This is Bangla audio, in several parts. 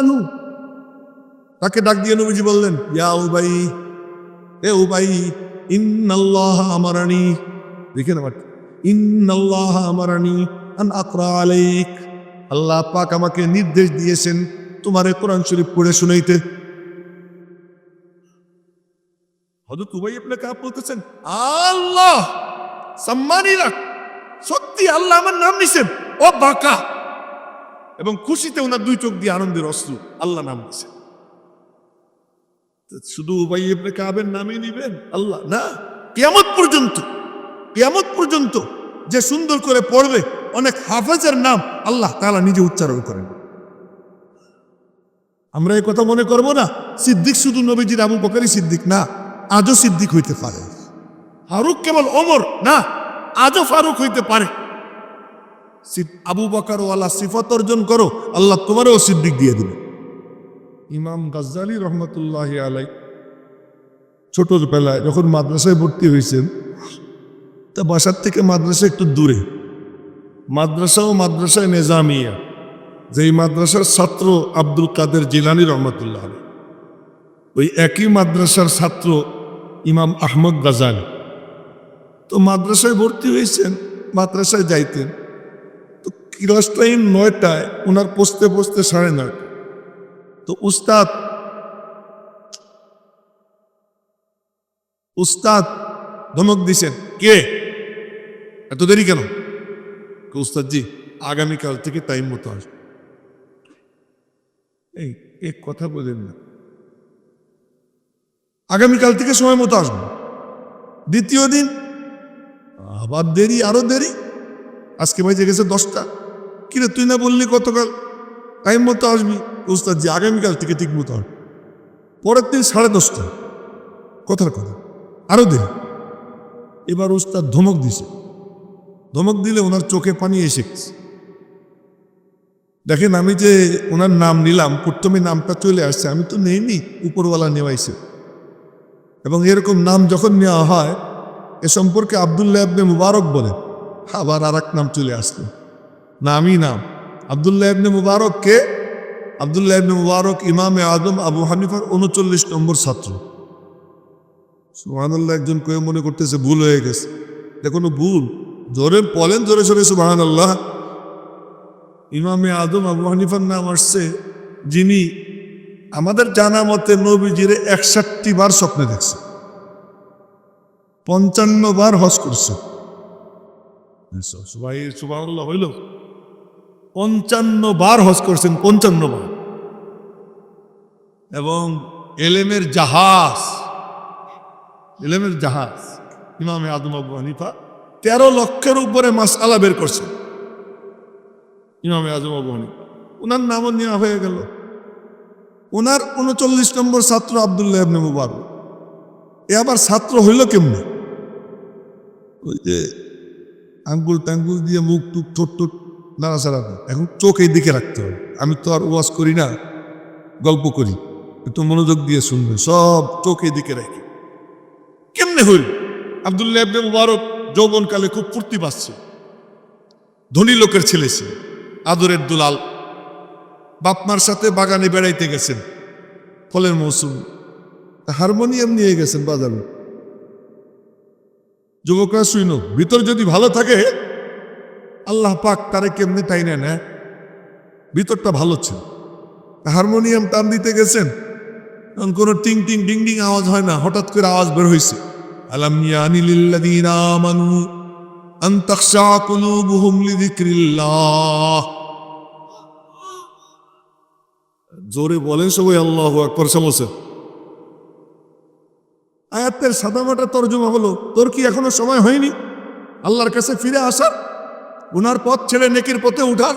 আনহু। তাকে ডাক দিয়ে নবীজি বললেন, ইয়া এ আল্লাহ পাক আমাকে নির্দেশ দিয়েছেন তোমারে কোরআন শরীফ পড়ে শুনাইতে। হযরত উবাই ইবনে কাব বলতেছেন, আল্লাহ সম্মানই রাখ সত্যি আল্লাহ আমার নাম নিছেন, ও বাকা। এবং খুশিতে ওনার দুই চোখ দিয়ে আনন্দের অস্ত্র আল্লাহ নাম নিছেন শুধু উবাই কাবের নামই নিবেন? আল্লাহ, না। কিয়ামত পর্যন্ত কিয়ামত পর্যন্ত যে সুন্দর করে পড়বে, অনেক হাফেজের নাম আল্লাহ তাআলা নিজে উচ্চারণ করেন। আমরা এই কথা মনে করব না, সিদ্দিক শুধু নবীজির আবু বকরই সিদ্দিক না, আজও সিদ্দিক হইতে পারে। ফারুক কেবল অমর না, আজও ফারুক হইতে পারে। আবু বকর ওয়ালা সিফত অর্জন করো, আল্লাহ তোমারও সিদ্দিক দিয়ে দিবে। ইমাম গাজ্জালি রহমতুল্লাহ আলাই ছোটবেলায় যখন মাদ্রাসায় ভর্তি হয়েছেন, তা বাসার থেকে মাদ্রাসা একটু দূরে। মাদ্রাসা ও মাদ্রাসায় নেজামিয়া, যেই মাদ্রাসার ছাত্র আব্দুল কাদের জিলানি রহমতুল্লাহ আলাই ওই একই মাদ্রাসার ছাত্র ইমাম আহমদ গাজালি তো মাদ্রাসায় ভর্তি হয়েছেন, মাদ্রাসায় যাইতেন। ক্লাস টাইম নয়টায় ওনার পৌঁছতে পৌঁছতে সাড়ে নয়টা। তো উস্তাদ উস্তাদ ধমক দিছেন, কে? এত দেরি কেন? কে উস্তাদ জি আগামীকাল থেকে টাইম মতো আসবে। এই এক কথা বলেন না। আগামীকাল থেকে সময় মতো আসব। দ্বিতীয় দিন? আবার দেরি, আরও দেরি? আজকে ভাই জেগেছে দশটা। কিরে, তুই না বললি গতকাল? টাইম মতো আসবি। উস্তাদ যে আগামীকাল থেকে ঠিক মতো আসবি পরের দিন সাড়ে দশটা। কথার কথা। আরও দেরি। এবার উস্তাদ ধমক দিছে। ধমক দিলে ওনার চোখে পানি এসে গেছে। দেখেন, আমি যে ওনার নাম নিলাম, প্রথমে নামটা চলে আসছে, আমি তো নেইনি, উপরওয়ালা নেওয়াইছে। এবং এরকম নাম যখন নেওয়া হয়, এ সম্পর্কে আবদুল্লাহ আবনে মুবারক বলে আবার আর নাম চলে আসলো। নামই নাম। আবদুল্লাহ ইবনে মুবারক কে আবদুল্লাহ ইবনে মুবারক ইমামে আদম আবু হানিফার উনচল্লিশ নম্বর ছাত্র। সুবহানাল্লাহ, একজন কেউ মনে করতেছে ভুল হয়ে গেছে। দেখুন ভুল। জোরে বলেন, জোরে জোরে সুবাহান আল্লাহ ইমামে আদম আবু হানিফার নাম আসছে যিনি আমাদের জানা মতে নবীজিরে একষট্টি বার স্বপ্নে দেখছে। পঞ্চান্ন বার হজ করছে। সবাই সুবাহ হইল। পঞ্চান্ন বার হজ করছেন, পঞ্চান্ন বার। এবং এলেমের জাহাজ এলেমের জাহাজ, ইমামে আদম আবু হানিফা তেরো লক্ষের উপরে মাস আলা বের করছেন ইমামে আজম আবু হানিফা ওনার নামও নেওয়া হয়ে গেল। ওনার উনচল্লিশ নম্বর ছাত্র আবদুল্লাহ ইবনে মুবারক। এ আবার ছাত্র হইল কেমনে? ওই যে আঙ্গুল টাঙ্গুল দিয়ে মুখ টুক ঠোঁট ঠোঁট নাড়াচাড়া। এখন চোখ এই দিকে রাখতে হবে। আমি তো আর ওয়াজ করি না, গল্প করি একটু মনোযোগ দিয়ে শুনবে, সব চোখ এই দিকে রাখি। কেমনে হইল? আবদুল্লাহ মুবারক যৌবনকালে খুব ফুর্তি পাচ্ছে। ধনী লোকের ছেলে ছিল আদরের দুলাল। বাপমার সাথে বাগানে বেড়াইতে গেছেন, ফলের মৌসুম। হারমোনিয়াম নিয়ে গেছেন বাজারে। যুবকরা শুইন, ভিতর যদি ভালো থাকে আল্লাহ পাক তারে কেমনে টাইনে নেয় ভিতরটা ভালো ছিল। হারমোনিয়াম টান দিতে গেছেন তখন কোনো টিং টিং ডিং ডিং আওয়াজ হয় না, হঠাৎ করে আওয়াজ বের হয়েছে আলাম ইয়ানি লিল্লাযীনা আমানু আন তাখশা কুলুবুহুম লিযিকরিল্লাহ। জোরে বলেন সবাই, আল্লাহ আকবর সমস্যা আয়াতের সাদামাটা তর্জমা হলো, তোর কি এখনও সময় হয়নি? আল্লাহর কাছে ফিরে আসার? উনার পথ ছেড়ে নেকির পথে উঠার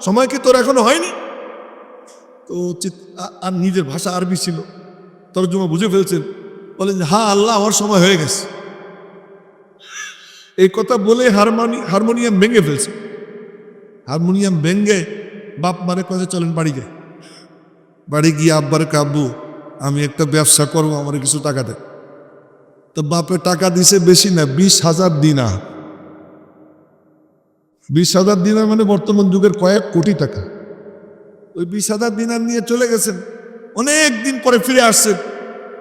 সময় কি তোর এখনও হয়নি? তো আর নিজের ভাষা আরবি ছিল। তর্জমা বুঝে ফেলছেন। বলেন হ্যাঁ আল্লাহ, আমার সময় হয়ে গেছে। এই কথা বলে হারমোনি, হারমোনিয়াম ভেঙে ফেলছে। হারমোনিয়াম ভেঙে বাপ মারে কথা চলেন বাড়ি গে বাড়ি গিয়ে আব্বারে কাব্বু আমি একটা ব্যবসা করব, আমার কিছু টাকা দে। তো বাপে টাকা দিছে বেশি না, বিশ হাজার দিন দিনা বিশ হাজার দিনা মানে বর্তমান যুগের কয়েক কোটি টাকা। ওই বিশ হাজার দিনার নিয়ে চলে গেছেন, অনেক দিন পরে ফিরে আসছেন।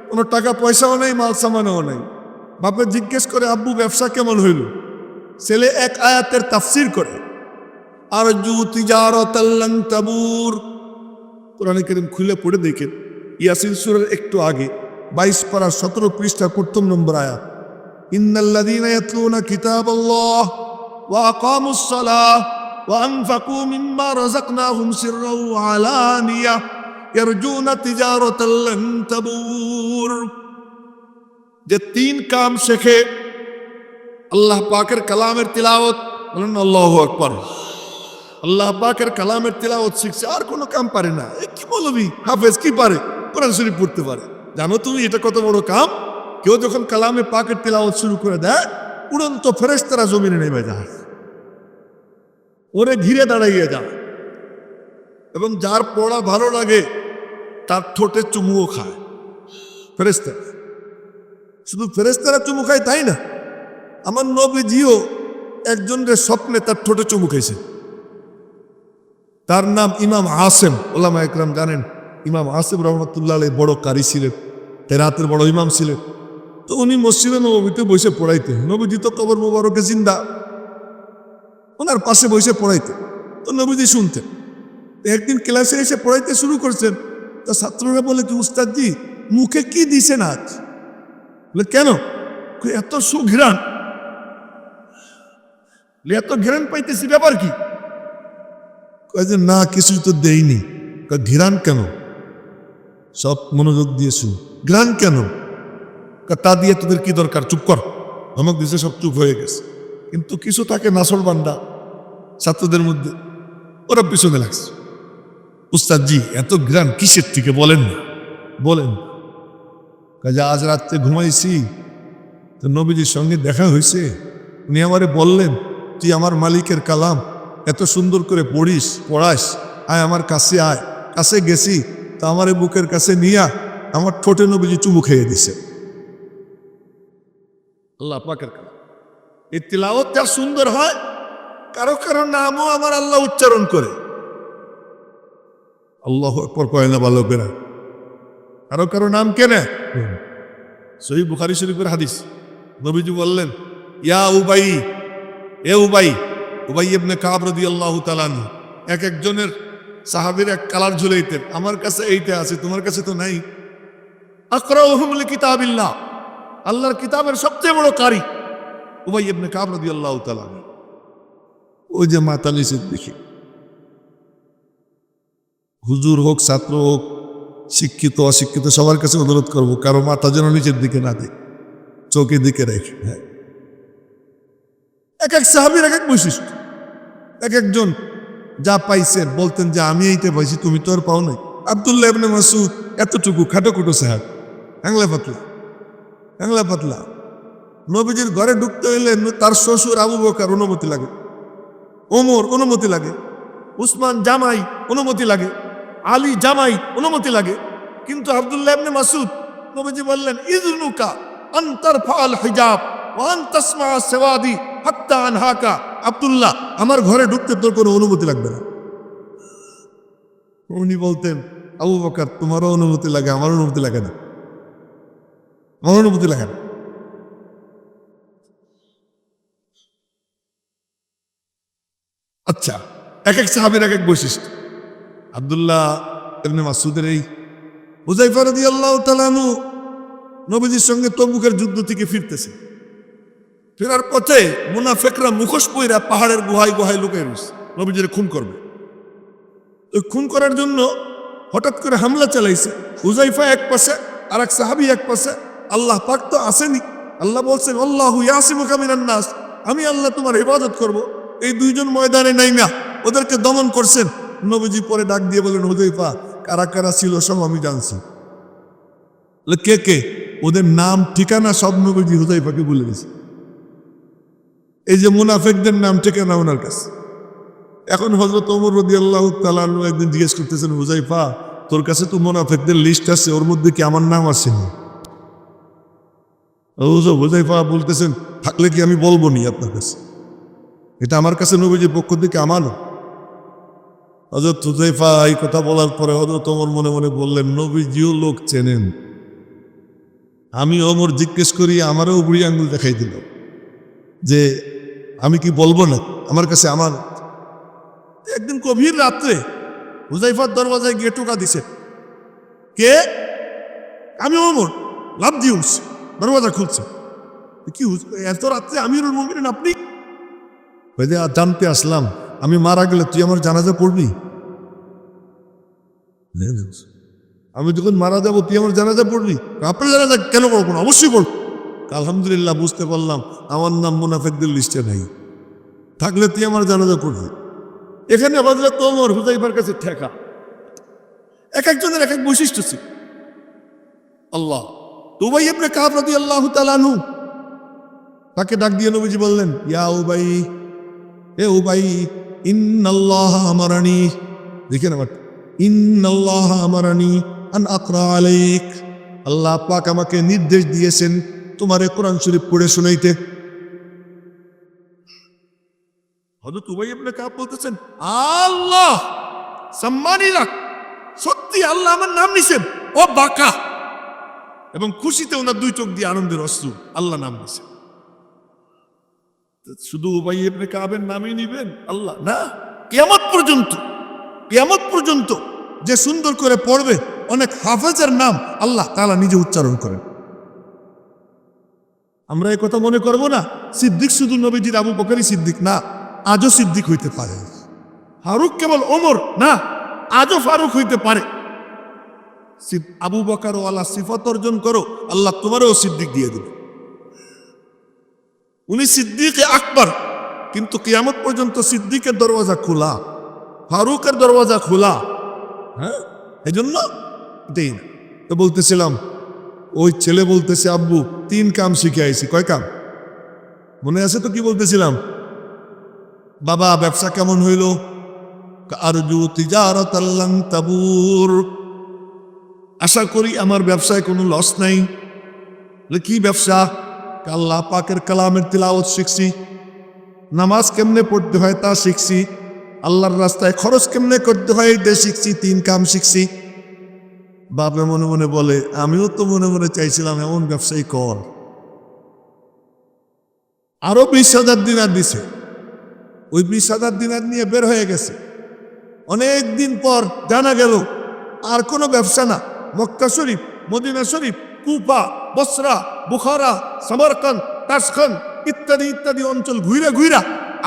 কোনো টাকা পয়সাও নেই, মাল সামানও নেই। বাপে জিজ্ঞেস করে, আব্বু, ব্যবসা কেমন হইল? ছেলে এক আয়াতের তাফসির করে আর জু তাবুর। কোরআন করিম খুলে পড়ে দেখেন, ইয়াসিন সুরের একটু আগে, বাইশ পারা সতেরো পৃষ্ঠা প্রথম নম্বর আয়াত, ইন্নাল্লাযীনা ইয়াতলুনা কিতাবাল্লাহ। ওয়া আনফাকু মিম্মা রাযাকনাহুম সিররাও ওয়া আলানিয়া ইয়ারজুনা তিজারাতাল লান তাবুর যে তিন কাম শেখে আল্লাহ পাকের কালামের তিলাওয়াত, বলেন আল্লাহু আকবার। আল্লাহ পাকের কালামের তিলাওয়াত শিখছে, আর কোনো কাম পারে না। এ কি বলবি হাফেজ কি পারে? কোরআন শরীফ পড়তে পারে। জানো তুমি, এটা কত বড় কাম? কেউ যখন কালামে পাকের তিলাওয়াত শুরু করে দেয় উড়ন্ত ফেরেশতারা জমিনে নেমে যায়। ওরে ঘিরে দাঁড়াইয়ে যায়। এবং যার পড়া ভালো লাগে, তার ঠোঁটে চুমুও খায়। ফেরেস্তারা শুধু ফেরেস্তারা চুমু খায় তাই না? আমার নবীজিও একজনের স্বপ্নে তার ঠোঁটে চুমু খাইছে তার নাম ইমাম আসেম, ওলামা একরাম জানেন। ইমাম আসেম রহমতুল্লাহ বড় কারি ছিলেন, তেরাতের বড় ইমাম ছিলেন। তো উনি মসজিদে নবীতে বসে পড়াইতেন। নবীজি তো কবর মোবারকে জিন্দা। ওনার পাশে বসে পড়াইতেন। তো নবীজি শুনতেন। একদিন ক্লাসে এসে পড়াইতে শুরু করছেন। তো ছাত্ররা বলে কি উস্তাদজি মুখে কি দিছেন আজ? বলে কেন? এত সুঘ্রাণ। এত ঘ্রাণ পাইতেছি ব্যাপার কি? যে না কিছুই তো দেইনি। কয়, ঘ্রাণ কেন? সব মনোযোগ দিয়ে শুন। ঘ্রাণ কেন? তা দিয়ে তোদের কি দরকার? চুপ কর। ধমক দিছে সব চুপ হয়ে গেছে। কিন্তু কিছু থাকে নাসর বান্দা ছাত্রদের মধ্যে। ওরা পিছনে লাগছে। উস্তাদজি, এত গ্রান কিসের থেকে বলেন না? বলেন। কাজে আজ রাত্রে ঘুমাইছি। তো নবীজির সঙ্গে দেখা হয়েছে উনি আমারে বললেন, তুই আমার মালিকের কালাম। এত সুন্দর করে পড়িস, পড়াস। আয় আমার কাছে আয়। কাছে গেছি। তা আমার বুকের কাছে নিয়া আমার ঠোঁটে নবীজি চুমু খেয়ে দিছে। আল্লাহ পাকের কালাম। এই তিলাওয়াত যা সুন্দর হয়, কারও কারও নামও আমার আল্লাহ উচ্চারণ করে। আল্লাহ একবার কয় না বালকেরা? কারও কারও নাম কেনে সহি বুখারি শরীফের হাদিস। নবীজি বললেন, ইয়া উবাই, এ উবাই উবাই ইবনে কাব রাদিয়াল্লাহু তাআলা আনহু। এক একজনের সাহাবীর এক কালার ঝুলাইতেন, আমার কাছে এইটা আছে, তোমার কাছে তো নাই। আকরাউহুম লিকিতাবিল্লাহ। আল্লাহর কিতাবের সবচেয়ে বড় কারি। উবাই ইবনে কাব রাদিয়াল্লাহু তাআলা আনহু। ওই যে মাতালি দেখি হুজুর হোক, ছাত্র হোক, শিক্ষিত, অশিক্ষিত, সবার কাছে অনুরোধ করব, কারও মাথা যেন নিচের দিকে না দেয়, চোখের দিকে রেখে হ্যাঁ। এক এক সাহাবির এক এক বৈশিষ্ট্য। এক একজন যা পাইছেন বলতেন যে, আমি এইটা পাইছি, তুমি তো আর পাও নাই। আবদুল্লাহ মাসুদ এতটুকু খাটো খুটো সাহাব। হ্যাংলা পাতলা হ্যাংলা পাতলা। নবীজির ঘরে ঢুকতে হইলে তার শ্বশুর আবু বকার অনুমতি লাগে। ওমর অনুমতি লাগে। উসমান জামাই অনুমতি লাগে। আলী জামাই অনুমতি লাগে। কিন্তু আব্দুল্লাহ ইবনে মাসুদ নবীজি বললেন, ইজনুকা আন্তার ফাল হিজাব ওয়ান তাসমা সেওয়াদি হাত্তা আনহাকা। আব্দুল্লাহ, আমার ঘরে ঢুকতে তোর কোনো অনুমতি লাগবে না। উনি বলতেন, আবু বকর, তোমারও অনুমতি লাগে আমার অনুমতি লাগে না। আমার অনুমতি লাগে না আচ্ছা এক এক সাহাবের এক এক বৈশিষ্ট্য। আবদুল্লাহ ইবনে মাসুদের এই হুজাইফা রাদিয়াল্লাহু তাআলাহু নবীজির সঙ্গে তবুকের যুদ্ধ থেকে ফিরতেছে। ফেরার পথে মুনাফেকরা মুখোশ পইরা পাহাড়ের গুহায় গুহায় লুকিয়ে রয়েছে নবীজির খুন করবে। ওই খুন করার জন্য হঠাৎ করে হামলা চালাইছে। হুজাইফা এক পাশে আর এক সাহাবি এক পাশে আল্লাহ পাক তো আসেনি। আল্লাহ বলছেন, আল্লাহ নাস। আমি আল্লাহ তোমার ইবাদত করব। এই দুইজন ময়দানে নাই না, ওদেরকে দমন করছেন। নবীজি পরে ডাক দিয়ে বলেন হুজাইফা কারা কারা ছিল সব আমি জানছি। কে কে? ওদের নাম, ঠিকানা সব নবীজি হুজাইফাকে বলে গেছে এই যে মুনাফেকদের নাম, ঠিকানা ওনার কাছে। এখন হজরত ওমর রদি আল্লাহ একদিন জিজ্ঞেস করতেছেন হুজাইফা তোর কাছে তো মোনাফেকদের লিস্ট আছে, ওর মধ্যে কি আমার নাম আছে না হুজুর হুজাইফা বলতেছেন, থাকলে কি আমি বলব নি আপনার কাছে? এটা আমার কাছে নবীজির পক্ষ থেকে আমানো হজরত হুজাইফা এই কথা বলার পরে হজরত ওমর মনে মনে বললেন, নবীজিও লোক চেনেন। আমি ওমর জিজ্ঞেস করি, আমারও বুড়ি আঙ্গুল দেখাই দিল যে আমি কি বলব না? আমার কাছে আমার একদিন গভীর রাত্রে হুজাইফার দরওয়াজায় গিয়ে টোকা দিছে। কে? আমি ওমর, লাভ দিয়ে দরওয়াজা খুলছে। কি এত রাত্রে আমিরুল মুমিনিন আপনি? জানতে আসলাম, আমি মারা গেলে তুই আমার জানাজা পড়বি? আমি যখন মারা যাব, তুই আমার জানাজা পড়বি? আপনার জানাজা কেন পড়ব না? অবশ্যই পড়ব আলহামদুলিল্লাহ, বুঝতে পারলাম, আমার নাম মুনাফেকদের লিস্টে নাই। থাকলে তুই আমার জানাজা পড়বি। এখানে বাজলে তোমার হুজাইফার কাছে ঠেকা। এক একজনের এক এক বৈশিষ্ট্য ছিল। আল্লাহ। তুবাই আপনি কাবরাদি আল্লাহ তালানু তাকে ডাক দিয়ে নবীজি বললেন, ইয়া উবাই, এ উবাই, ইন্নাল্লাহ আমারানি। দেখে না ইন্নাল্লাহ আমারানি আন আকরা আলাইক। আল্লাহ পাক আমাকে নির্দেশ দিয়েছেন তোমারে কোরআন শরীফ পড়ে শোনাইতে। হযরত উবাই ইবনে কাব বলতেছেন, আল্লাহ সম্মানই রাখ সত্যি আল্লাহ আমার নাম নিছেন, ও বাকা। এবং খুশিতে ওনার দুই চোখ দিয়ে আনন্দের অশ্রু আল্লাহ নাম নিছেন শুধু উবাই ইবনে কাবের নামই নিবেন? আল্লাহ, না। কিয়ামত পর্যন্ত কিয়ামত পর্যন্ত যে সুন্দর করে পড়বে, অনেক হাফেজের নাম আল্লাহ তাআলা নিজে উচ্চারণ করেন। আমরা এই কথা মনে করব না, সিদ্দিক শুধু নবীজির আবু বকরই সিদ্দিক না, আজও সিদ্দিক হইতে পারে। ফারুক কেবল ওমর না, আজও ফারুক হইতে পারে। আবু বকার ওয়ালা সিফত অর্জন করো, আল্লাহ তোমারও সিদ্দিক দিয়ে দেবে। উনি সিদ্দিক আকবর, কিন্তু কিয়ামত পর্যন্ত সিদ্দিকের দরওয়াজা খোলা, ফারুকের দরওয়াজা খোলা হ্যাঁ? এই জন্য দেই না। তো বলতেছিলাম, ওই ছেলে বলতেছে, আব্বু, তিন কাম শিখে আইছি। কয় কাম? মনে আছে তো কি বলতেছিলাম? বাবা, ব্যবসা কেমন হইল? আরজু তিজারত আল্লাহ তাবুর। আশা করি আমার ব্যবসায় কোনো লস নাই। কি ব্যবসা? আল্লাহ পাকের কালামের তিলাওয়াত শিখছি। নামাজ কেমনে পড়তে হয় তা শিখছি। আল্লাহর রাস্তায় খরচ কেমনে করতে হয় এটা শিখছি, তিন কাম শিখছি। বাপে মনে মনে বলে, আমিও তো মনে মনে চাইছিলাম এমন ব্যবসায়ী কর। আরও বিশ হাজার দিনার দিছে। ওই বিশ হাজার দিনার নিয়ে বের হয়ে গেছে। অনেক দিন পর জানা গেল, আর কোনো ব্যবসা না। মক্কা শরীফ, মদিনা শরীফ Kufa Basra, Bukhara Samarkand Tashkent ইত্যাদি ইত্যাদি অঞ্চল ঘুরে ঘুরা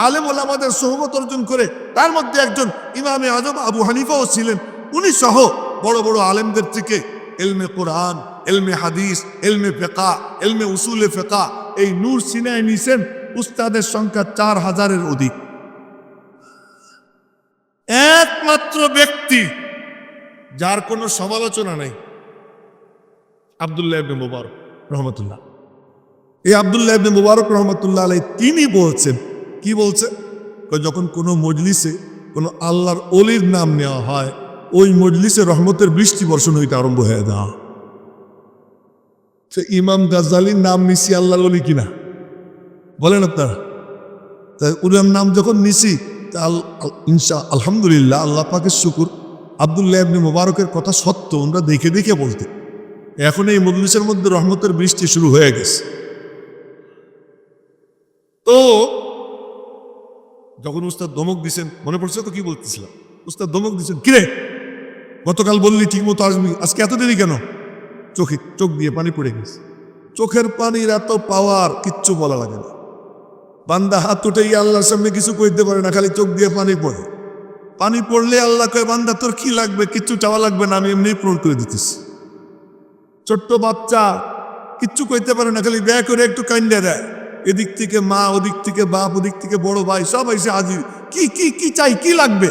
আলেম আমাদের সহমত অর্জন করে তার মধ্যে একজন ইমামে আজম আবু হানিফাও ছিলেন। উনি সহ বড় বড় আলেমদের থেকে এলমে কোরআন, এলমে হাদিস, এলমে ফেকা এলমে উসুলে ফেকা এই নূর সিনায় নিছেন উস্তাদের সংখ্যা চার হাজারের অধিক। একমাত্র ব্যক্তি যার কোনো সমালোচনা নেই। আবদুল্লাহ ইবনে মুবারক, রহমতুল্লাহ। এই আবদুল্লাহ ইবনে মুবারক, রহমতুল্লাহ আলাই তিনি বলছেন, কি বলছেন যখন কোনো মজলিসে কোনো আল্লাহর অলির নাম নেওয়া হয়, ওই মজলিসে রহমতের বৃষ্টি বর্ষণ হইতে আরম্ভ হয়ে দেওয়া সে ইমাম গাজালির নাম নিছি আল্লাহর অলি কিনা? বলেন আপনারা। তাই উনার নাম যখন নিছি, তা ইনশা, আলহামদুলিল্লাহ, আল্লাহ পাকের শুকুর। আবদুল্লাহ ইবনে মোবারকের কথা সত্য আমরা দেখে দেখে বলতে। এখন এই মজলিসের মধ্যে রহমতের বৃষ্টি শুরু হয়ে গেছে। তো, যখন উস্তাদ দমক দিছেন, মনে পড়ছে তো কি বলতেছিলাম? উস্তাদ দমক দিছেন, কিরে? গতকাল বললি ঠিক মতো আসবি আজকে এত দেরি কেন? চোখে, চোখ দিয়ে পানি পড়ে গেছে। চোখের পানির এত পাওয়ার কিচ্ছু বলা লাগে না। বান্দা হাত উঠে গিয়ে আল্লাহর সামনে কিছু কইতে পারে না, খালি চোখ দিয়ে পানি পড়ে। পানি পড়লে আল্লাহ কয়, বান্দা, তোর কি লাগবে? কিচ্ছু চাওয়া লাগবে না, আমি এমনি পূরণ করে দিতেছি। ছোট্ট বাচ্চা কিচ্ছু কইতে পারে না, খালি ব্যয় করে একটু কান্ডে দেয়। এদিক থেকে মা, ওদিক থেকে বাপ, ওদিক থেকে বড় ভাই, সব এসে হাজির। কি কি কি চাই? কি লাগবে?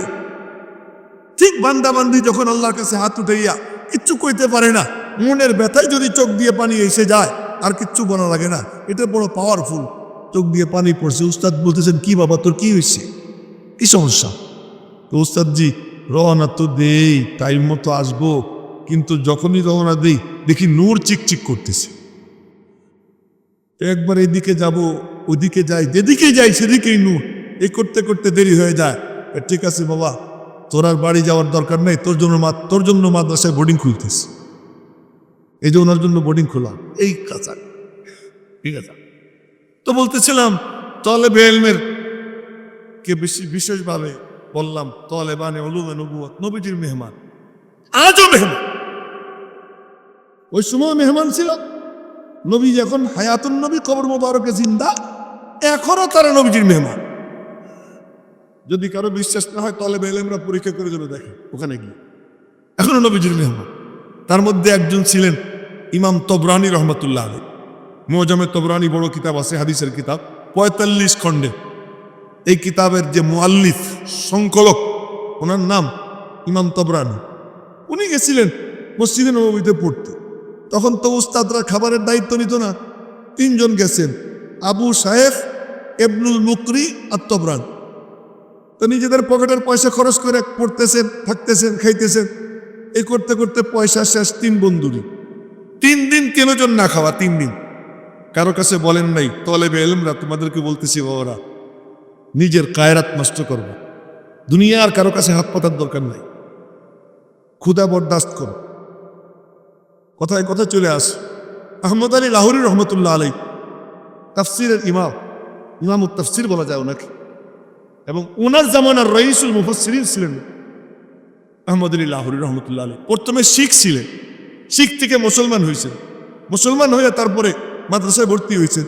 ঠিক বান্দা বান্দি যখন আল্লাহর কাছে হাত উঠাইয়া কিচ্ছু কইতে পারে না, মনের ব্যথায় যদি চোখ দিয়ে পানি এসে যায়, আর কিচ্ছু বলা লাগে না। এটা বড় পাওয়ারফুল চোখ দিয়ে পানি পড়ছে। উস্তাদ বলতেছেন, কি বাবা, তোর কি হয়েছে কি সমস্যা? তো উস্তাদজি রওনা তো দেই, টাইম মতো আসব। কিন্তু যখনই রওনা দেই, দেখি নূর চিকচিক করতেছে। একবার এদিকে যাব, ওদিকে যাই যেদিকে যাই সেদিকেই নূর। এই করতে করতে দেরি হয়ে যায়। ঠিক আছে বাবা, তোর আর বাড়ি যাওয়ার দরকার নেই, তোর জন্য মা তোর জন্য মাদ্রাসায় বোর্ডিং খুলতিস এই যে ওনার জন্য বোর্ডিং খোলা এই কাঁচা ঠিক আছে। তো বলতেছিলাম, তলে বেলমের কে বেশি বিশেষভাবে বললাম তলে বানে অলুমে নবুয়ত নবীজির মেহমান। আজও মেহমান। ওই সময় মেহমান ছিল। নবী যখন হায়াতুন নবী, কবর মোবারকে জিন্দা, এখনও তারা নবীজির মেহমান। যদি কারও বিশ্বাস না হয় তলে বেলেমরা পরীক্ষা করে যাবে, দেখে, ওখানে গিয়ে। এখনও নবীজির মেহমান। তার মধ্যে একজন ছিলেন ইমাম তবরানি রহমতুল্লাহ আলী মোজামে তবরানি বড় কিতাব আছে, হাদিসের কিতাব, পঁয়তাল্লিশ খণ্ডে। এই কিতাবের যে মুআল্লিফ সংকলক ওনার নাম ইমাম তবরানি। উনি গেছিলেন মসজিদে নবীতে পড়তে। তখন তো উস্তাদরা খাবারের দায়িত্ব নিত না। তিনজন গেছেন, আবু সাহেব এবনুল মুকরি আর তবরান। তো নিজেদের পকেটের পয়সা খরচ করে পড়তেছেন, থাকতেছেন, খাইতেছেন। এই করতে করতে পয়সা শেষ তিন বন্ধুরই তিন দিন কেনজন না খাওয়া, তিন দিন। কারও কাছে বলেন নাই, তলেবে এলমরা, তোমাদেরকে বলতেছি বাবারা, নিজের কায়রাত নষ্ট করবে। দুনিয়া আর কারও কাছে হাত পাতার দরকার নাই। ক্ষুদা বরদাস্ত করো। কথায় কথা চলে আস। আহমদ আলী লাহোরি রহমতুল্লাহ আলাই তাফসিরের ইমাম। ইমাম তাফসির বলা যায় ওনাকে। এবং ওনার জামানার রইসুল মুফসিরিন ছিলেন আহমদ আলী লাহোরি রহমতুল্লাহ আলী প্রথমে শিখ ছিলেন। শিখ থেকে মুসলমান হয়েছেন। মুসলমান হয়ে তারপরে মাদ্রাসায় ভর্তি হয়েছেন।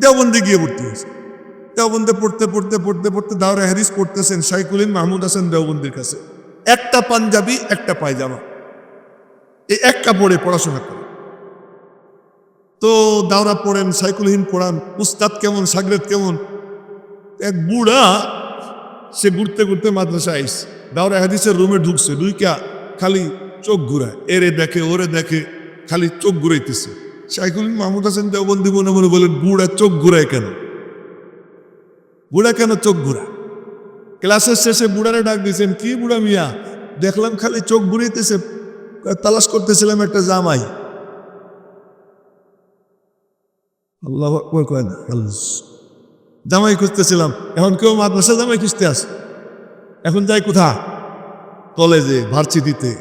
দেওবন্দে গিয়ে ভর্তি হয়েছে দেওবন্দে পড়তে পড়তে পড়তে পড়তে দাওরা হ্যারিস পড়তেছেন শাইকুলিন মাহমুদ হাসান দেওবন্দির কাছে। একটা পাঞ্জাবি, একটা পায়জামা। এই এক কাপড়ে পড়াশোনা করে। তো দাওরা পড়েন সাইকুলহীন পড়ান, উস্তাদ কেমন, সাগরেদ কেমন? এক বুড়া, সে ঘুরতে ঘুরতে মাদ্রাসা আইস দাওরা হাদিসের রুমে ঢুকছে, ঢুইকা খালি চোখ ঘুরায়। এরে দেখে, ওরে দেখে, খালি চোখ ঘুরাইতেছে। সাইকুল মাহমুদ হাসান দেওবন্দি মনে মনে বলেন, বুড়া, চোখ ঘুরায় কেন? বুড়া কেন চোখ ঘুরা ক্লাসের শেষে বুড়ারে ডাক দিয়েছেন, কি বুড়া মিয়া? দেখলাম খালি চোখ ঘুরাইতেছে তালাশ করতেছিলাম একটা জামাই। আল্লাহ না জামাই খুঁজতেছিলাম, এখন কেউ মাদ্রাসা জামাই খুঁজতে আসে? এখন যাই কোথায়? কলেজে ভার্সিটিতে।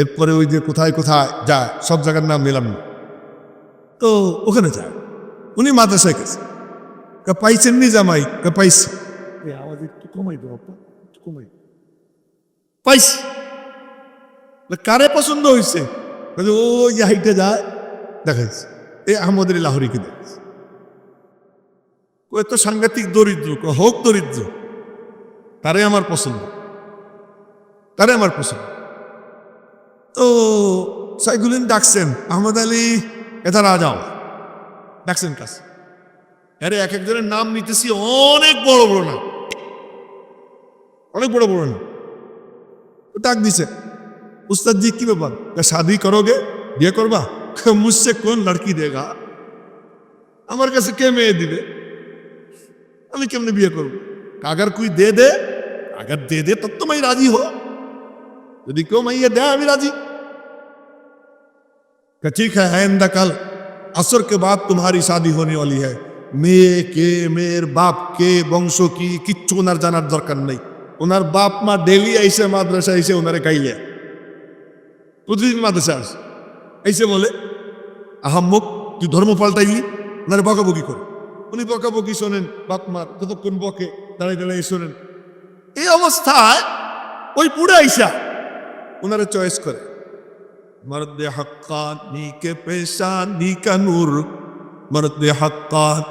এরপরে ওই যে কোথায় কোথায়? যায় সব জায়গার নাম নিলাম না। তো ওখানে যায় উনি মাদ্রাসায় গেছে। পাইছেন নি জামাই পাইছি এই আওয়াজ একটু কমাই দাও একটু কমাই পাইছি কারে পছন্দ হয়েছে ও যে হাইটে যায় দেখাইছে এই আহমদের লাহরিকে দেখাইছে ও এত সাংঘাতিক দরিদ্র হোক দরিদ্র তারে আমার পছন্দ তারে আমার পছন্দ তো সাইগুলিন ডাকছেন আহমদ আলী এটা যাও ডাকছেন কাছে আরে এক একজনের নাম নিতেছি অনেক বড় বড় নাম অনেক বড় বড় নাম তো ডাক দিছে উস্তাদ জি কি ব্যাপার কা শাদি করোগে বিয়ে করবা কা মুঝসে কোন লড়কি দেগা আমার কাছে কে মেয়ে দিবে আমি কেমনে বিয়ে করবো আগার কুই দে দে अगर दे दे तब तो मैं राजी हो यदि क्यों मैं ये दे আমি राजी कहा, ठीक है आइंदा कल असर के बाद तुम्हारी शादी होने वाली है মেয়ে কে মেয়ের বাপ কে বংশ কি কিচ্ছু ওনার জানার দরকার নেই। ওনার বাপ মা ডেলি আইসে মাদ্রাসা আইসে ওনারে কাইলে প্রতিদিন মাদ্রাসা আসে। আইসে বলে আহাম্মক তুই ধর্ম পাল্টাইলি? ওনারে বকাবকি করে। উনি বকাবকি শোনেন, বাপ মার যতক্ষণ বকে দাঁড়াই দাঁড়াই শোনেন। এই অবস্থায় ওই পুরো আইসা ওনারা চয়েস করে। মর্দ হক্কা নীকে পেশা নীকা নূর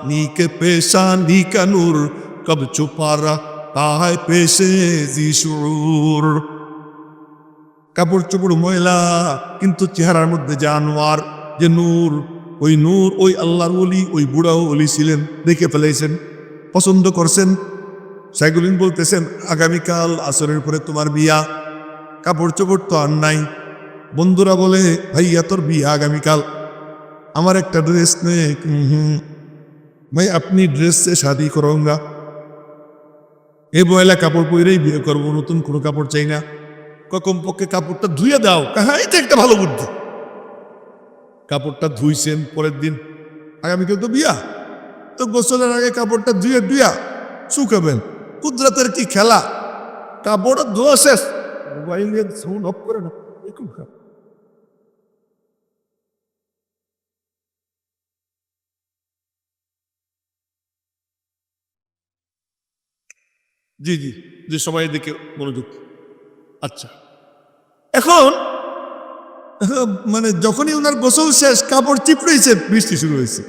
নীকে পেশা নীকা নূর কব চুপা রাখতা है পেশে জি শুর কাপড় ময়লা কিন্তু চেহারার মধ্যে যে আনোয়ার যে নূর ওই নূর ওই আল্লাহর ওলি ওই বুড়াও ওলি ছিলেন দেখে ফেলেছেন পছন্দ করছেন সাইগুলিন বলতেছেন আগামীকাল আসরের পরে তোমার বিয়া। কাপড় চোপড় তো আর নাই। বন্ধুরা বলে, ভাইয়া, তোর বিয়া আগামীকাল। আমার একটা ড্রেস নেই। ভাই, আপনি ড্রেস শাদি করোঙ্গা এ বয়লা কাপড় পরেই বিয়ে করব, নতুন কোনো কাপড় চাই না। কম পক্ষে কাপড়টা ধুয়ে দাও। হ্যাঁ এটা একটা ভালো বুদ্ধি। কাপড়টা ধুইছেন, পরের দিন আগামীকাল তো বিয়া। তো গোসলের আগে কাপড়টা ধুয়ে ধুয়া শুকাবেন। কুদরতের কি খেলা? কাপড় ধোয়া শেষ। মোবাইলের সাউন্ড অফ করে না জি জি, যে সবাই দিকে মনোযোগ। আচ্ছা। এখন মানে যখনই ওনার গোসল শেষ, কাপড় চিপড়েছে, বৃষ্টি শুরু হয়েছে।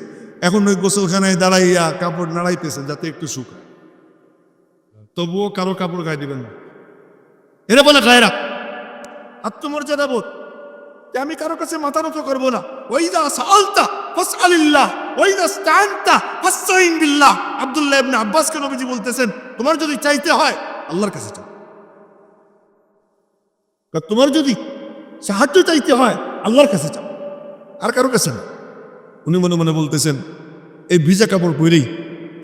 এখন ওই গোসলখানায় দাঁড়াইয়া কাপড় নাড়াইতেছে, যাতে একটু শুকায়। তবুও কারও কাপড় গায়ে দিবেন না। এরা বলে গায়েরা, আত্মমর্যাদা বোধ। যে আমি কারও কাছে মাথা নত করব না। ওইদা সালতা, ফাসআলিল্লাহ। ওইদা স্তানতা ফাসতাইন বিল্লাহ। আব্দুল্লাহ ইবনে আব্বাসকে নবীজি বলতেছেন, তোমার যদি চাইতে হয়, আল্লাহর কাছে চাও তোমার যদি সাহায্য চাইতে হয়, আল্লাহর কাছে চাও আর কারও কাছে না। উনি মনে মনে বলতেছেন, এই ভিজা কাপড় পরেই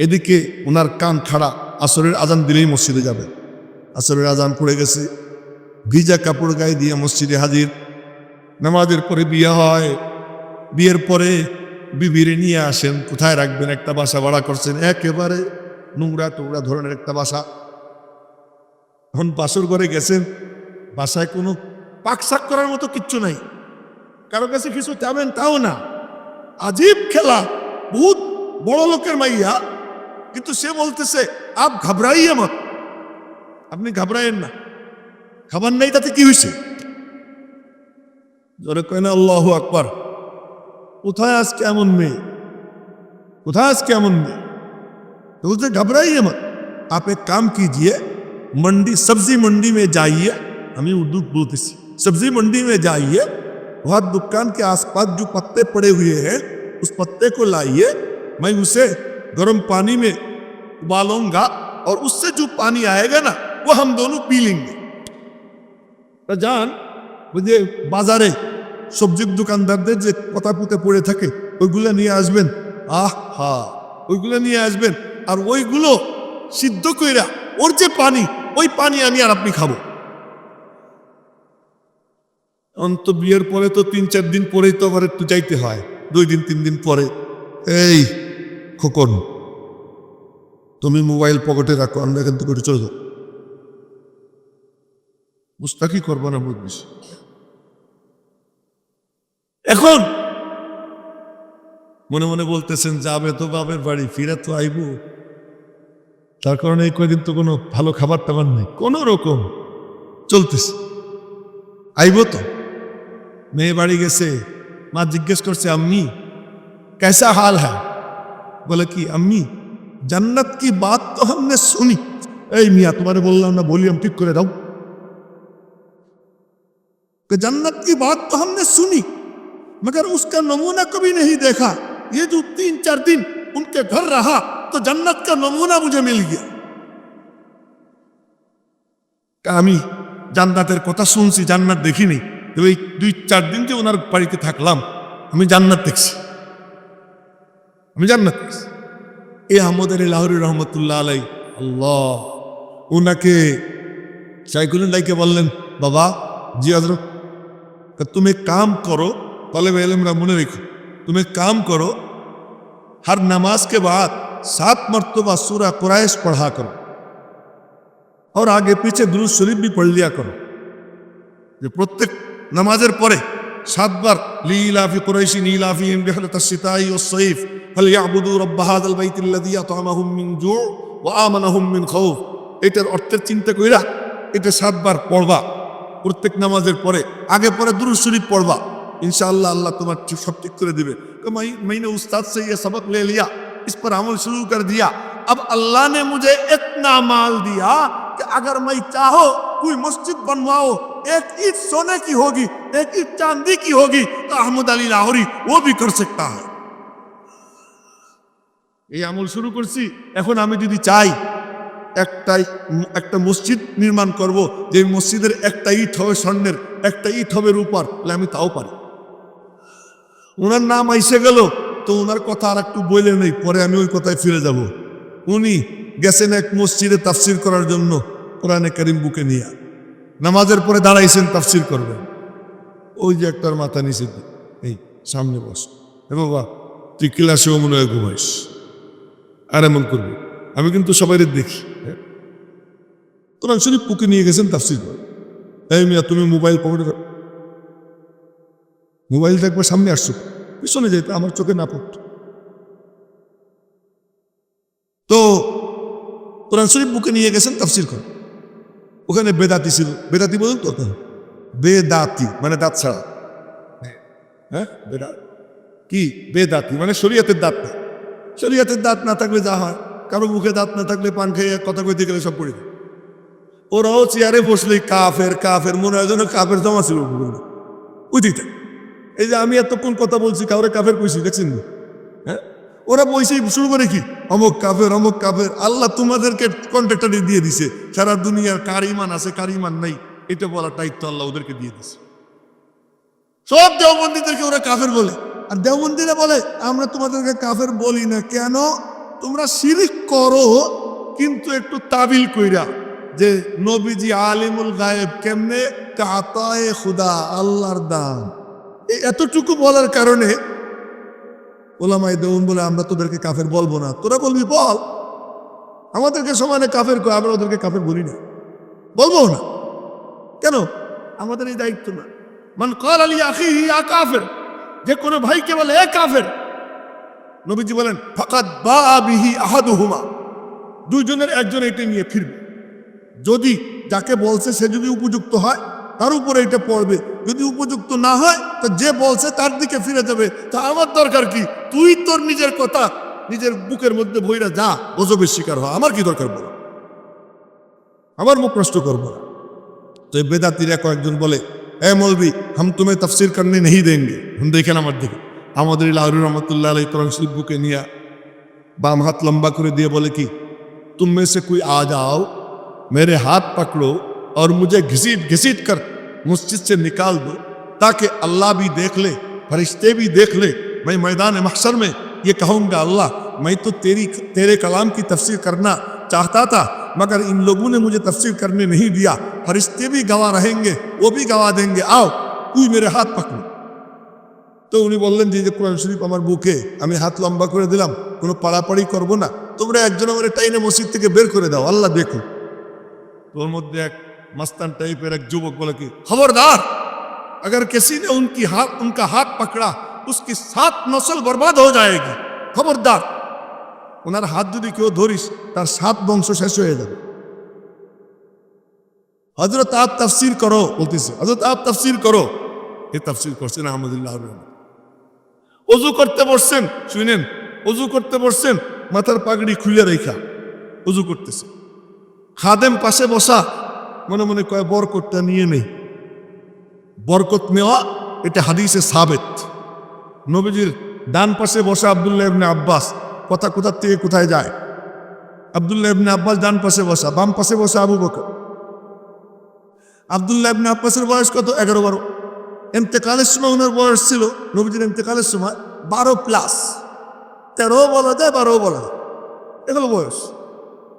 এদিকে ওনার কান খাড়া, আসরের আজান দিলেই মসজিদে যাবে। আসরের আজান পড়ে গেছে, ভিজা কাপড় গায়ে দিয়ে মসজিদে হাজির। নামাজের পরে বিয়ে হয়। বিয়ের পরে বিবিরে নিয়ে আসেন, কোথায় রাখবেন একটা বাসা, ভাড়া করছেন? একেবারে নোংরা টোংরা ধরনের একটা বাসা। এখন বাসর ঘরে গেছেন, বাসায় কোনো পাকশাক করার মতো কিচ্ছু নাই। কারও কাছে কিছু চাবেন তাও না। আজীব খেলা, বহুত বড় লোকের মাইয়া, কিন্তু সে বলতেছে, আপ ঘাবড়াইয়ে মত আপনি ঘাবড়াইয়েন না। খাবার নাই তাতে কি হয়েছে? জোরে কয় না, আল্লাহ আকবার। কোথায় আজকে এমন মেয়ে কোথায় আজকে এমন মেয়ে तो उसने घबराइए मत आप एक काम कीजिए मंडी सब्जी मंडी में जाइए हमें उर्दू बोलते सी सब्जी मंडी में जाइए वहां दुकान के आसपास जो पत्ते पड़े हुए हैं उस पत्ते को लाइए मैं उसे गर्म पानी में उबालूंगा और उससे जो पानी आएगा ना वो हम दोनों पी लेंगे তা যান ওই যে বাজারে সবজির দোকানদারদের যে কথা পুঁতে পড়ে থাকে, ওইগুলো নিয়ে আসবেন। আহ হা ওইগুলো নিয়ে আসবেন। আর ওইগুলো সিদ্ধ কইরা, ওর যে পানি, ওই পানি আমি আর আপনি খাব। অন্ত বিয়ের পরে তো তিন চার দিন পরেই তো আবার একটু যাইতে হয়। দুই দিন, তিন দিন পরে। এই, খোকন, তুমি মোবাইল পকেটে রাখো, আমরা এখান থেকে চলে যাও মুস্তাকি করব না বুঝিস এখন মনে মনে বলতেছেন যাবে তো বাপের বাড়ি, ফিরে তো আইব। তার কারণে এই কয়দিন তো কোনো ভালো খাবার টাবার নেই। কোনো রকম চলতেছে। আইব তো। মেয়ে বাড়ি গেছে। মা জিজ্ঞেস করছে, আম্মি, কেসা হাল হ্যাঁ বলে কি, আম্মি, জান্নাত কি বাত তো হামনে শুনি? এই মিয়া, তোমারে বললাম না বলিয়াম ঠিক করে দাও। জান্নাত কি বাত তো হামনে শুনি? मगर उसका नमूना कभी नहीं देखा ये जो तीन चार दिन उनके घर रहा तो जन्नत का नमूना मुझे मिल गया আমি জান্নাতের কথা শুনছি জান্নাত দেখিনি তো এই দুই চার দিন যে ওনার বাড়িতে থাকলাম আমি জান্নাত দেখছি আমি জান্নাত দেখছি এ আহমদের লাহরি রহমতুল্লাহ আলাই আল্লাহ ওনাকে সাইকুলিন লাইকে বললেন বাবা জি হজরত तो तुम एक তলেব এলমরা মনে রেখো, তুমি কাম করো, হার নামাজকে বাদ সাত सात সুরা सूरा পড়া पढ़ा करो और आगे पीछे दुरुज शरीफ भी पढ़ लिया যে প্রত্যেক নামাজের পরে সাতবার লিলাফি কুরাইশি নীলাফি ইমরিহাল তাসিতাই ও সৈফ ফল ইয়াবুদু রব্ব হাযাল বাইতিল্লাযী আতআমাহুম মিন জু' ওয়া আমানাহুম মিন খাউফ। এটার অর্থের চিন্তা কইরা এটা সাতবার পড়বা, প্রত্যেক নামাজের পরে, আগে পরে দুরূদ শরীফ পড়বা। इंशाअल्लाह अल्लाह तुम्हारा चीज सब ठीक कर देवे तो मैं मैंने उस्ताद से ये सबक ले लिया इस पर अमल शुरू कर दिया अब अल्लाह ने मुझे इतना माल दिया कि अगर मैं चाहो कोई मस्जिद बनवाओ एक ईट सोने की होगी एक ईट चांदी की होगी तो अहमद अली लाहौरी वो भी कर सकता है এই আমল শুরু করছি এখন আমি যদি চাই একটাই একটা মসজিদ নির্মাণ করব যে মসজিদের একটা ইট হবে স্বর্ণের একটা ইট হবে রূপার তাহলে আমি তাও পারি ওনার নাম আইসে গেল, তো ওনার কথা আর একটু বলে নেই, পরে আমি ওই কথায় ফিরে যাব। উনি গেছেন এক মসজিদে তাফসির করার জন্য কোরআনে করিম বুকে নিয়ে। নামাজের পরে দাঁড়াইছেন, তাফসির করবেন। ওই যে একটার মাথা নিচে এই সামনে বস। এ বাবা, তুই ক্লাসেও মনে হয় ঘুমাইস। আর এমন করবি? আমি কিন্তু সবাই দেখি। কোরআন শরীফ পুকে নিয়ে গেছেন, তাফসির করে। এই মিয়া, তুমি মোবাইল পকেটে। মোবাইল দেখবে, সামনে আসছো পিছনে যেতে, আমার চোখে না পড়তো তো, কোরআন শরীফ বুকে নিয়ে গেছেন, তাফসির করে ওখানে বেদাতি ছিল। বেদাতি বলুন তো বেদাতি মানে দাঁত ছাড়া। হ্যাঁ? বেদা কি? বেদাতি মানে শরীয়তের দাঁত না। শরীয়তের দাঁত না থাকলে যা হয়। কারও মুখে দাঁত না থাকলে পান খেয়ে কথা কইতে গেলে সব পড়ে। ওরাও চেয়ারে বসলেই কাফের কাফের, মনে হয় যেন কাফের জমা ছিল বুঝিতে এই যে আমি এতক্ষণ কথা বলছি, কাউরে কাফের কইছি, দেখছেন? হ্যাঁ? ওরা বইছে, শুরু করে কি? অমুক কাফের অমুক কাফের। আল্লাহ তোমাদেরকে কন্ট্রাক্টারে দিয়ে দিছে। সারা দুনিয়ার কার ইমান আছে, কার ইমান নাই, এটা বলার দায়িত্ব আল্লাহ ওদেরকে দিয়ে দিছে। সব দেওবন্দিদেরকে ওরা কাফের বলে। আর দেওবন্দিরা বলে, আমরা তোমাদেরকে কাফের বলি না। কেন? তোমরা শিরিক করো, কিন্তু একটু তাবিল কইরা। যে নবীজি আলিমুল গায়েব, কেমনে? কাতায়ে খুদা, আল্লাহর দান। এতটুকু বলার কারণে ওলামাই দেউন বলে আমরা তোদেরকে কাফের বলব না। তোরা বলবি, বল। আমাদেরকে সমানে কাফের কয়, আমরা ওদেরকে কাফের বলি না। বলব না। কেন? আমাদের এই দায়িত্ব না। মান কল আলী আখি ইয়া কাফের। যে কোনো ভাইকে বলে, এ কাফের। নবীজি বলেন ফাকাত বা বিহি আহাদুহুমা। দুইজনের একজন এটা নিয়ে ফিরবে। যদি যাকে বলছে সে যদি উপযুক্ত হয় তার উপরে এটা পড়বে। যদি উপযুক্ত না হয়, তো যে বলছে তার দিকে ফিরে যাবে। তা আমার দরকার কি? তুই তোর নিজের কথা নিজের বুকের মধ্যে ভৈরা যা অজবের শিকার হয় আমার কি দরকার বলো? আমার মুখ নষ্ট করব না। তো বেদাতিরা কয়েকজন বলে, এ মলবি, হাম তুমি তফসির কারণে নেই দেনগে দেখেন আমার দিকে। আমাদের লাহরুর রহমতুল্লাহ আলাই কোরআন শরীফ বুকে নিয়ে বাম হাত লম্বা করে দিয়ে বলে কি, তুমি সে কুই আ যাও মেরে হাত পাকড়ো और मुझे घसीट घसीट कर मस्जिद से निकाल दो ताकि अल्लाह भी देख ले फरिश्ते भी देख ले मैं मैदान महशर में ये कहूँगा अल्लाह मैं तो तेरी तेरे कलाम की तफसीर करना चाहता था मगर इन लोगों ने मुझे तफसीर करने नहीं दिया फरिश्ते भी गवाह रहेंगे वो भी गवाह देंगे आओ তুই মেরে হাত পাকড়ো তো উনি বললেন যে এই যে কোরআন শরীফ আমার বুকে আমি হাত লম্বা করে দিলাম কোনো পাড়াপাড়ি করব না তোমরা একজন আমার টাইনে মসজিদ থেকে বের করে দাও আল্লাহ দেখো তোর মধ্যে এক मस्तान टाइप एक युवक बोला कि खबरदार अगर किसी ने उनकी हाथ उनका हाथ पकड़ा उसकी सात नस्ल बर्बाद हो जाएगी खबरदार ওনার হাত যদি কেউ ধরিস তার সাত বংশ শেষ হয়ে যাবে হজরত আপ তাফসির করো বলতেছে হজরত আপ তাফসির করো এ তাফসির করছেন আহমদুল্লাহ অজু করতে বসছেন শুনেন অজু করতে বসছেন মাথার পাগড়ি খুলে রেখা অজু করতেছে খাদেম পাশে বসা মনে মনে কয়, বরকতটা নিয়ে নেই বরকত নেওয়া, এটা হাদিসে সাবেত। নবীজির ডান পাশে বসা আবদুল্লাহ ইবনে আব্বাস, কথা কোথা থেকে কোথায় যায়? আবদুল্লাহ ইবনে আব্বাস ডান পাশে বসা, বাম পাশে বসা আবু বকর। আবদুল্লাহ ইবনে আব্বাসের বয়স কত? এগারো বারো। এন্তেকালের সময় ওনার বয়স ছিল, নবীজির এন্তেকালের সময় বারো প্লাস। তেরো বলা যায়, বারো বলা যায়। এগুলো বয়স।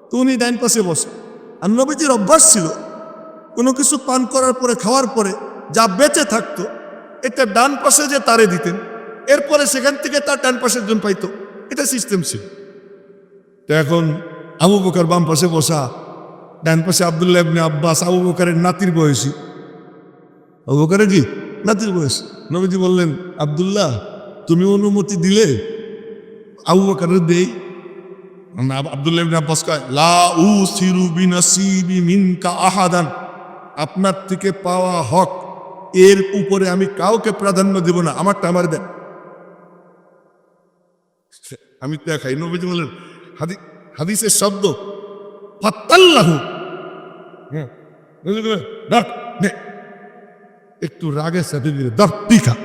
তো উনি ডাইন পাশে বসে। আর নবীজির অভ্যাস ছিল কোনো কিছু পান করার পরে, খাওয়ার পরে যা বেঁচে থাকতো, এটা ডান পাশে যে তারে দিতেন, এরপরে সেখান থেকে তার ডান পাশের জন পাইতো। এটা সিস্টেম ছিল। তো এখন আবু বকার বাম পাশে বসা, ডান পাশে আবদুল্লাহ আব্বাস, আবু বকারের নাতির বয়সী। আবু বকরের কি? নাতির বয়স। নবীজি বললেন, আবদুল্লাহ, তুমি অনুমতি দিলে আবু বকরের দেই। আব- আব্দুল্লাহ ইবনে আব্বাস কয়, লা উসিরু বিনাসিবি মিনকা আহাদান। আপনার থেকে পাওয়া হক এর উপরে আমি কাউকে প্রাধান্য দেব না। আমারটা আমার দেন। আমি দেখাই। নবীজি বলেন হাদি হাদিসের শব্দ ফাত্তাল্লাহু। হ্যাঁ। নবীজি বললেন, "ধর, একটু রাগে সাথে দিলে দর টিকা।